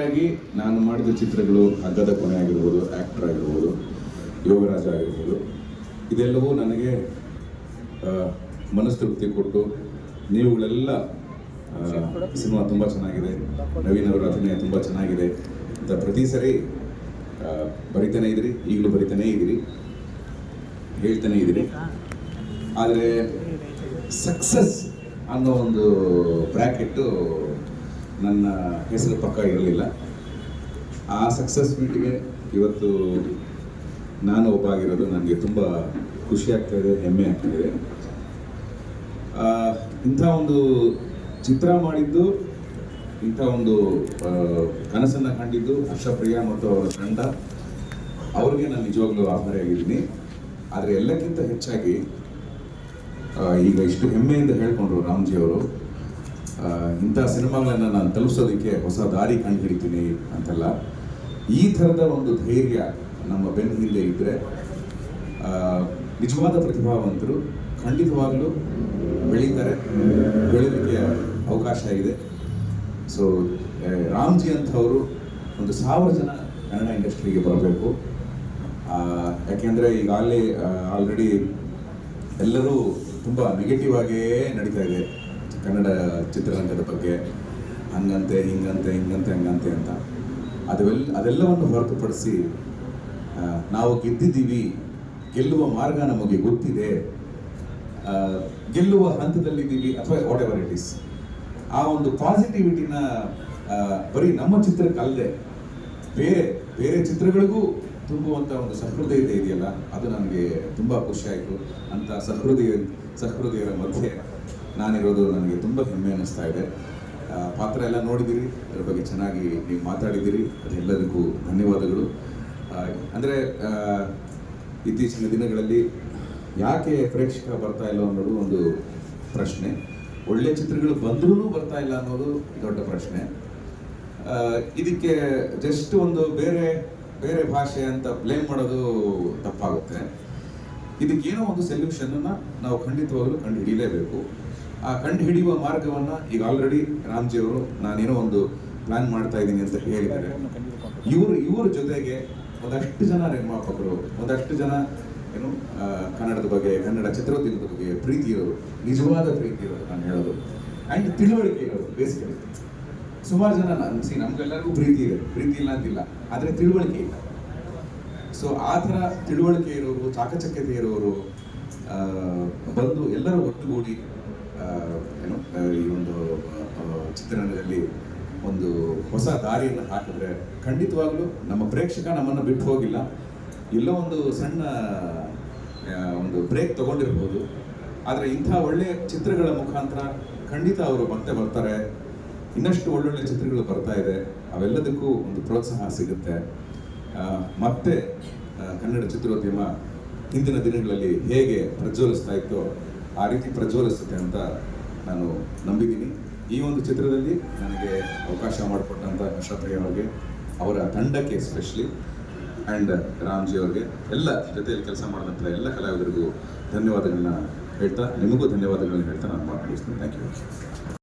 ಆಗಿ ನಾನು ಮಾಡಿದ ಚಿತ್ರಗಳು ಹಗ್ಗದ ಕೊನೆ ಆಗಿರ್ಬೋದು ಆ್ಯಕ್ಟರ್ ಆಗಿರ್ಬೋದು, ಯೋಗರಾಜ ಆಗಿರ್ಬೋದು. ಇದೆಲ್ಲವೂ ನನಗೆ ಮನಸ್ತೃಪ್ತಿ ಕೊಟ್ಟು ನೀವುಗಳೆಲ್ಲ ಸಿನಿಮಾ ತುಂಬ ಚೆನ್ನಾಗಿದೆ, ನವೀನ್ ಅವರ ಅಭಿನಯ ತುಂಬ ಚೆನ್ನಾಗಿದೆ ಅಂತ ಪ್ರತಿ ಸರಿ ಬರಿತಾನೆ ಇದ್ರಿ, ಈಗಲೂ ಬರಿತಾನೇ ಇದ್ದೀರಿ ಹೇಳ್ತಾನೆ ಇದ್ದೀರಿ ಆದರೆ ಸಕ್ಸಸ್ ಅನ್ನೋ ಒಂದು ಬ್ರ್ಯಾಕೆಟ್ಟು ನನ್ನ ಹೆಸರು ಪಕ್ಕ ಇರಲಿಲ್ಲ. ಆ ಸಕ್ಸಸ್ ಮೀಟಿಗೆ ಇವತ್ತು ನಾನು ಒಬ್ಬ ಆಗಿರೋದು ನನಗೆ ತುಂಬ ಖುಷಿ ಆಗ್ತಾ ಇದೆ ಹೆಮ್ಮೆ ಆಗ್ತಾ ಇದೆ. ಆ, ಇಂಥ ಒಂದು ಚಿತ್ರ ಮಾಡಿದ್ದು ಇಂಥ ಒಂದು ಕನಸನ್ನು ಕಂಡಿದ್ದು ಹರ್ಷಪ್ರಿಯ ಮತ್ತು ಅವರ ತಂಡ. ಅವ್ರಿಗೆ ನಾನು ನಿಜವಾಗ್ಲೂ ಆಭಾರಿಯಾಗಿದ್ದೀನಿ ಆದರೆ ಎಲ್ಲಕ್ಕಿಂತ ಹೆಚ್ಚಾಗಿ ಈಗ ಇಷ್ಟು ಹೆಮ್ಮೆಯಿಂದ ಹೇಳ್ಕೊಂಡ್ರು ರಾಮ್ಜಿ ಅವರು ಇಂಥ ಸಿನಿಮಾಗಳನ್ನು ನಾನು ತಲುಪಿಸೋದಕ್ಕೆ ಹೊಸ ದಾರಿ ಕಂಡು ಹಿಡಿತೀನಿ ಅಂತೆಲ್ಲ, ಈ ಥರದ ಒಂದು ಧೈರ್ಯ ನಮ್ಮ ಬೆನ್ನ ಹಿಂದೆ ಇದ್ದರೆ ನಿಜವಾದ ಪ್ರತಿಭಾವಂತರು ಖಂಡಿತವಾಗಲೂ ಬೆಳೀತಾರೆ, ಬೆಳೀಲಿಕ್ಕೆ ಅವಕಾಶ ಇದೆ. ಸೊ ರಾಮ್ಜಿ ಅಂಥವರು ಒಂದು ಸಾವಿರ ಜನ ಕನ್ನಡ ಇಂಡಸ್ಟ್ರಿಗೆ ಬರಬೇಕು. ಯಾಕೆಂದರೆ ಈಗಾಗಲೇ ಆಲ್ರೆಡಿ ಎಲ್ಲರೂ ತುಂಬ ನೆಗೆಟಿವ್ ಆಗೇ ನಡೀತಾ ಇದೆ. ಕನ್ನಡ ಚಿತ್ರರಂಗದ ಬಗ್ಗೆ ಹಂಗಂತೆ, ಹಿಂಗಂತೆ ಹಿಂಗಂತೆ, ಹಂಗಂತೆ ಅಂತ. ಅದೆಲ್ಲ ಅದೆಲ್ಲವನ್ನು ಹೊರತುಪಡಿಸಿ ನಾವು ಗೆದ್ದಿದ್ದೀವಿ, ಗೆಲ್ಲುವ ಮಾರ್ಗ ನಮಗೆ ಗೊತ್ತಿದೆ ಗೆಲ್ಲುವ ಹಂತದಲ್ಲಿದ್ದೀವಿ ಅಥವಾ ವಾಟ್ ಎವರ್ ಇಟ್ ಇಸ್ ಆ ಒಂದು ಪಾಸಿಟಿವಿಟಿನ ಬರೀ ನಮ್ಮ ಚಿತ್ರಕ್ಕಲ್ಲದೆ ಬೇರೆ ಬೇರೆ ಚಿತ್ರಗಳಿಗೂ ತುಂಬುವಂಥ ಒಂದು ಸಹೃದಯತೆ ಇದೆಯಲ್ಲ, ಅದು ನನಗೆ ತುಂಬ ಖುಷಿಯಾಯಿತು ಅಂತ ಸಹೃದಯ, ಸಹೃದಯರ ಮಧ್ಯೆ ನಾನಿರೋದು ನನಗೆ ತುಂಬ ಹೆಮ್ಮೆ ಅನ್ನಿಸ್ತಾ ಇದೆ. ಪಾತ್ರ ಎಲ್ಲ ನೋಡಿದ್ದೀರಿ ಅದರ ಬಗ್ಗೆ ಚೆನ್ನಾಗಿ ನೀವು ಮಾತಾಡಿದ್ದೀರಿ ಅದೆಲ್ಲದಕ್ಕೂ ಧನ್ಯವಾದಗಳು. ಅಂದರೆ ಇತ್ತೀಚಿನ ದಿನಗಳಲ್ಲಿ ಯಾಕೆ ಪ್ರೇಕ್ಷಕ ಬರ್ತಾ ಇಲ್ಲ ಅನ್ನೋದು ಒಂದು ಪ್ರಶ್ನೆ. ಒಳ್ಳೆ ಚಿತ್ರಗಳು ಬಂದ್ರೂ ಬರ್ತಾ ಇಲ್ಲ ಅನ್ನೋದು ದೊಡ್ಡ ಪ್ರಶ್ನೆ. ಇದಕ್ಕೆ ಜಸ್ಟ್ ಒಂದು ಬೇರೆ ಬೇರೆ ಭಾಷೆ ಅಂತ ಬ್ಲೇಮ್ ಮಾಡೋದು ತಪ್ಪಾಗುತ್ತೆ. ಇದಕ್ಕೇನೋ ಒಂದು ಸೊಲ್ಯೂಷನ್ನ ನಾವು ಖಂಡಿತವಾಗಲೂ ಕಂಡು ಹಿಡಿಯಲೇಬೇಕು ಆ ಕಂಡು ಹಿಡಿಯುವ ಮಾರ್ಗವನ್ನ ಈಗ ಆಲ್ರೆಡಿ ರಾಮ್ಜಿ ಅವರು ನಾನೇನೋ ಒಂದು ಪ್ಲಾನ್ ಮಾಡ್ತಾ ಇದ್ದೀನಿ ಅಂತ ಹೇಳಿದ್ದಾರೆ. ಇವರು, ಇವ್ರ ಜೊತೆಗೆ ಒಂದಷ್ಟು ಜನ ನಿರ್ಮಾಪಕರು, ಒಂದಷ್ಟು ಜನ ಏನು ಕನ್ನಡದ ಬಗ್ಗೆ, ಕನ್ನಡ ಚಿತ್ರೋದ್ಯಮದ ಬಗ್ಗೆ ಪ್ರೀತಿ ಇರೋರು ನಿಜವಾದ ಪ್ರೀತಿ ಇರೋರು ನಾನು ಹೇಳೋದು. ಆ್ಯಂಡ್ ತಿಳುವಳಿಕೆ ಇರೋದು ಬೇಸಿಕಲಿ ಸುಮಾರು ಜನ ಸಿ ನಮ್ಗೆಲ್ಲರಿಗೂ ಪ್ರೀತಿ ಇದೆ. ಪ್ರೀತಿ ಇಲ್ಲ ಅಂತಿಲ್ಲ. ಆದರೆ ತಿಳುವಳಿಕೆ ಇಲ್ಲ. ಸೊ ಆ ಥರ ತಿಳುವಳಿಕೆ ಇರೋರು, ಚಾಕಚಕ್ಯತೆ ಇರೋರು ಬಂದು ಎಲ್ಲರೂ ಒಟ್ಟುಗೂಡಿ ಏನು, ಈ ಒಂದು ಚಿತ್ರರಂಗದಲ್ಲಿ ಒಂದು ಹೊಸ ದಾರಿಯನ್ನು ಹಾಕಿದ್ರೆ ಖಂಡಿತವಾಗ್ಲೂ ನಮ್ಮ ಪ್ರೇಕ್ಷಕ ನಮ್ಮನ್ನು ಬಿಟ್ಟು ಹೋಗಿಲ್ಲ. ಎಲ್ಲೋ ಒಂದು ಸಣ್ಣ ಒಂದು ಬ್ರೇಕ್ ತಗೊಂಡಿರ್ಬೋದು. ಆದರೆ ಇಂಥ ಒಳ್ಳೆಯ ಚಿತ್ರಗಳ ಮುಖಾಂತರ ಖಂಡಿತ ಅವರು ಮತ್ತೆ ಬರ್ತಾರೆ. ಇನ್ನಷ್ಟು ಒಳ್ಳೊಳ್ಳೆ ಚಿತ್ರಗಳು ಬರ್ತಾ ಇದೆ. ಅವೆಲ್ಲದಕ್ಕೂ ಒಂದು ಪ್ರೋತ್ಸಾಹ ಸಿಗುತ್ತೆ. ಮತ್ತೆ ಕನ್ನಡ ಚಿತ್ರೋದ್ಯಮ ಹಿಂದಿನ ದಿನಗಳಲ್ಲಿ ಹೇಗೆ ಪ್ರಜ್ವಲಿಸ್ತಾ ಇತ್ತೋ ಆ ರೀತಿ ಪ್ರಜ್ವಲಿಸುತ್ತೆ ಅಂತ ನಾನು ನಂಬಿದ್ದೀನಿ. ಈ ಒಂದು ಚಿತ್ರದಲ್ಲಿ ನನಗೆ ಅವಕಾಶ ಮಾಡಿಕೊಟ್ಟಂಥ ಹರ್ಷಪ್ರಿಯ ಅವರಿಗೆ, ಅವರ ತಂಡಕ್ಕೆ ಎಸ್ಪೆಷಲಿ ಆ್ಯಂಡ್ ರಾಮ್ಜಿ ಅವ್ರಿಗೆ, ಎಲ್ಲ ಜೊತೆಯಲ್ಲಿ ಕೆಲಸ ಮಾಡಿದಂಥ ಎಲ್ಲ ಕಲಾವಿದರಿಗೂ ಧನ್ಯವಾದಗಳನ್ನ ಹೇಳ್ತಾ, ನಿಮಗೂ ಧನ್ಯವಾದಗಳನ್ನ ಹೇಳ್ತಾ ನಾನು ಮಾತು ಮುಗಿಸ್ತೀನಿ ಥ್ಯಾಂಕ್ ಯು